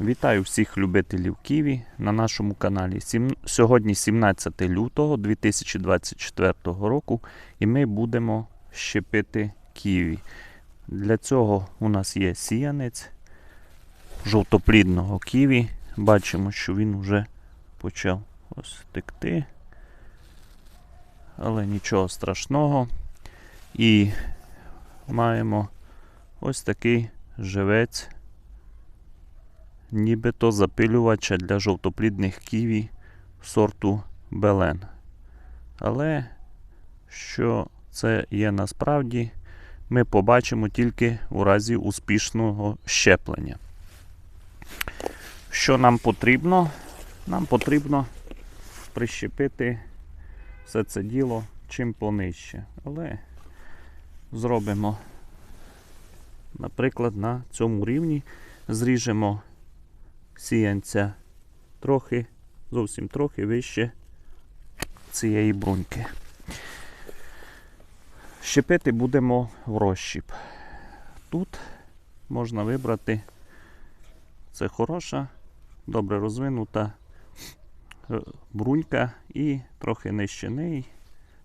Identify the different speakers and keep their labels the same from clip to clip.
Speaker 1: Вітаю всіх любителів Ківі на нашому каналі. Сьогодні 17 лютого 2024 року і ми будемо щепити Ківі. Для цього у нас є сіянець жовтоплідного Ківі. Бачимо, що він вже почав ось текти. Але нічого страшного. І маємо ось такий живець нібито запилювача для жовтоплідних ківі сорту Белен. Але що це є насправді, ми побачимо тільки у разі успішного щеплення. Що нам потрібно? Нам потрібно прищепити все це діло чим понижче. Але зробимо, наприклад, на цьому рівні зріжемо сіянця трохи, зовсім трохи вище цієї бруньки. Щепити будемо в розщіп. Тут можна вибрати це хороша, добре розвинута е, брунька і трохи нижче неї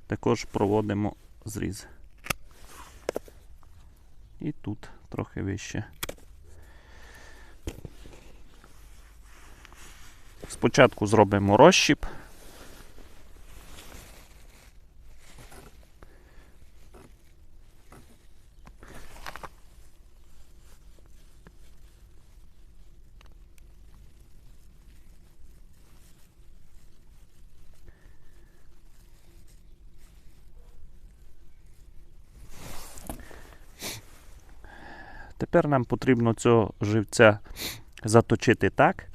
Speaker 1: також проводимо зріз. І тут трохи вище. Спочатку зробимо розщіп. Тепер нам потрібно цього живця заточити так,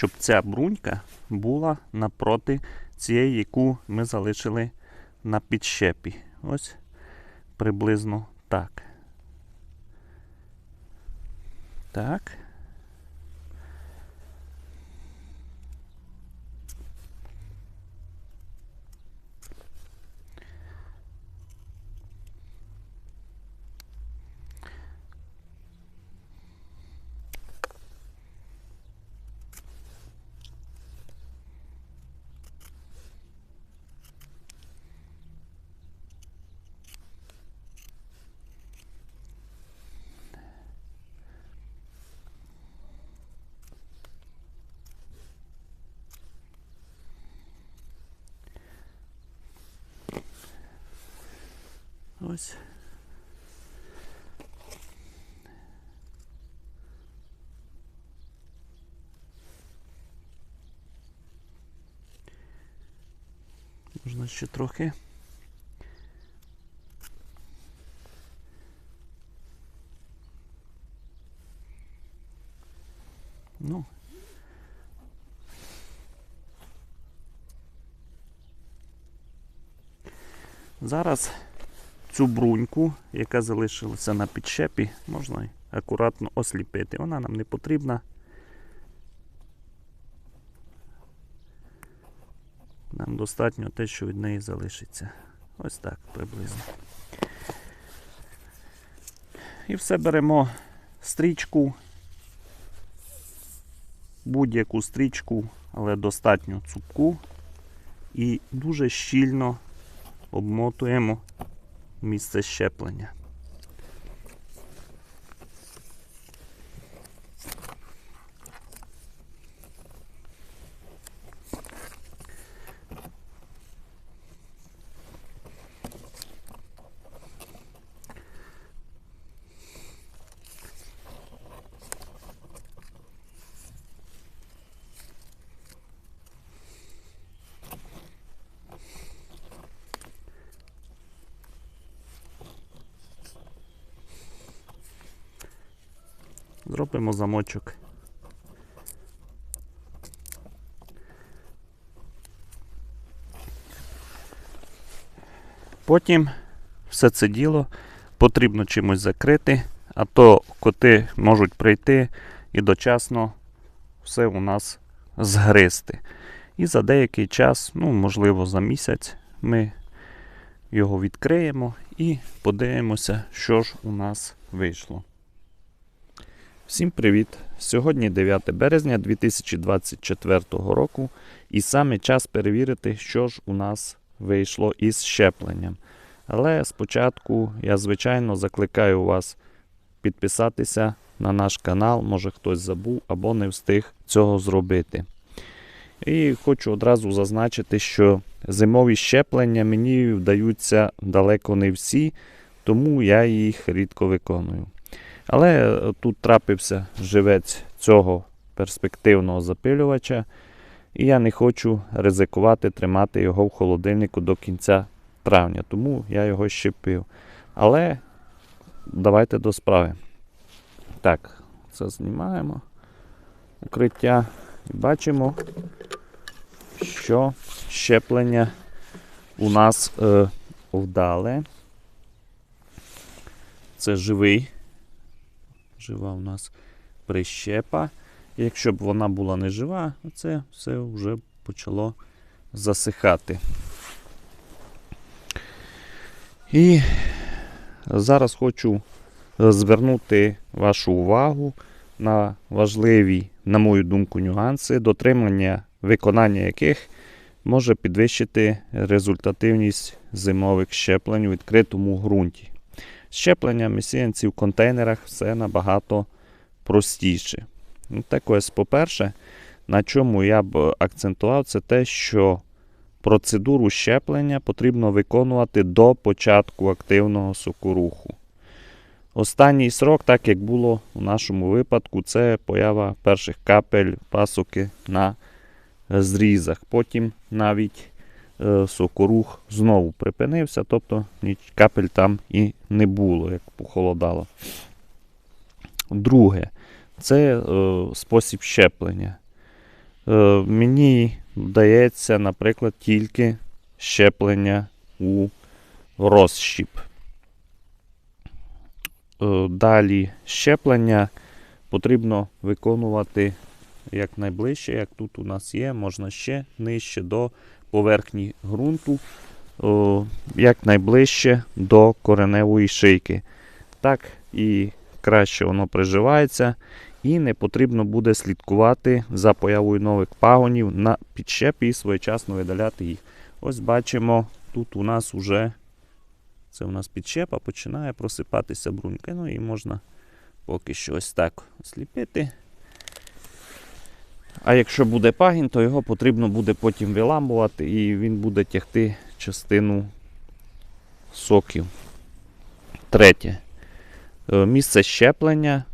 Speaker 1: щоб ця брунька була напроти цієї, яку ми залишили на підщепі. Ось приблизно так. Так. Ось. Можна ще трохи. Ну. Зараз цю бруньку, яка залишилася на підщепі, можна акуратно осліпити. Вона нам не потрібна. Нам достатньо те, що від неї залишиться. Ось так приблизно. І все беремо стрічку, будь-яку стрічку, але достатньо цупку. І дуже щільно обмотуємо місце щеплення. Зробимо замочок. Потім все це діло потрібно чимось закрити, а то коти можуть прийти і дочасно все у нас згристи. І за деякий час, ну, можливо, за місяць, ми його відкриємо і подивимося, що ж у нас вийшло. Всім привіт! Сьогодні 9 березня 2024 року, і саме час перевірити, що ж у нас вийшло із щепленням. Але спочатку я, звичайно, закликаю вас підписатися на наш канал, може хтось забув або не встиг цього зробити. І хочу одразу зазначити, що зимові щеплення мені вдаються далеко не всі, тому я їх рідко виконую. Але е, тут трапився живець цього перспективного запилювача, і я не хочу ризикувати тримати його в холодильнику до кінця травня, тому я його щепив. Але давайте до справи. Так, це знімаємо укриття і бачимо, що щеплення у нас е, вдале. Це живий жива у нас прищепа. Якщо б вона була не жива, це все вже почало засихати. І зараз хочу звернути вашу увагу на важливі, на мою думку, нюанси, дотримання виконання яких може підвищити результативність зимових щеплень у відкритому ґрунті. Щеплення сіянці в контейнерах все набагато простіше. Ну, Так ось, по-перше, на чому я б акцентував, це те, що процедуру щеплення потрібно виконувати до початку активного сокоруху. Останній срок, так як було у нашому випадку, це поява перших капель пасоки на зрізах. Потім навіть сокорух знову припинився, тобто капель там і не було, як похолодало. Друге, це е, спосіб щеплення. Е, мені вдається, наприклад, тільки щеплення у розщіп. Е, далі щеплення потрібно виконувати якнайближче, як тут у нас є, можна ще нижче до поверхні ґрунту, якнайближче до кореневої шийки. Так і краще воно приживається, і не потрібно буде слідкувати за появою нових пагонів на підщепі і своєчасно видаляти їх. Ось бачимо, тут у нас вже це у нас підщепа, починає просипатися бруньки. Ну і можна поки що ось так сліпити. А якщо буде пагін, то його потрібно буде потім виламувати і він буде тягти частину соків. Третє. Е, Місце щеплення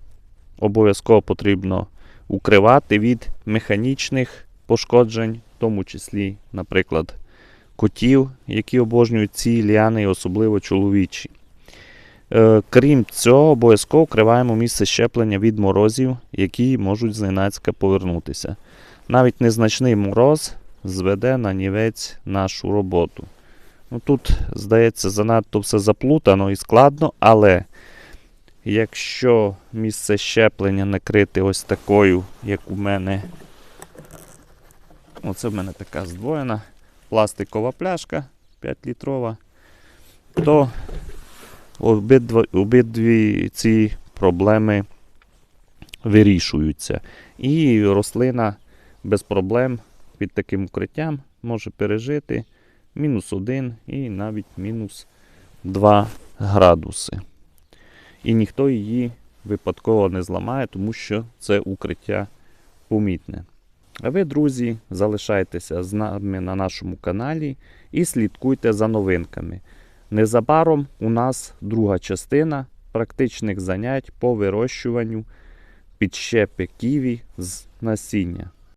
Speaker 1: обов'язково потрібно укривати від механічних пошкоджень, в тому числі, наприклад, котів, які обожнюють ці ліани, особливо чоловічі. Е, Крім цього, обов'язково вкриваємо місце щеплення від морозів, які можуть зненацька повернутися. Навіть незначний мороз зведе на нівець нашу роботу. Ну, Тут, здається, занадто все заплутано і складно, але якщо місце щеплення накрити ось такою, як у мене, оце в мене така здвоєна пластикова пляшка 5-літрова, то обидва, обидві ці проблеми вирішуються. І рослина без проблем під таким укриттям може пережити мінус 1 і навіть мінус 2 градуси. І ніхто її випадково не зламає, тому що це укриття помітне. А ви, друзі, залишайтеся з нами на нашому каналі і слідкуйте за новинками. Незабаром у нас друга частина практичних занять по вирощуванню підщепи ківі з насіння.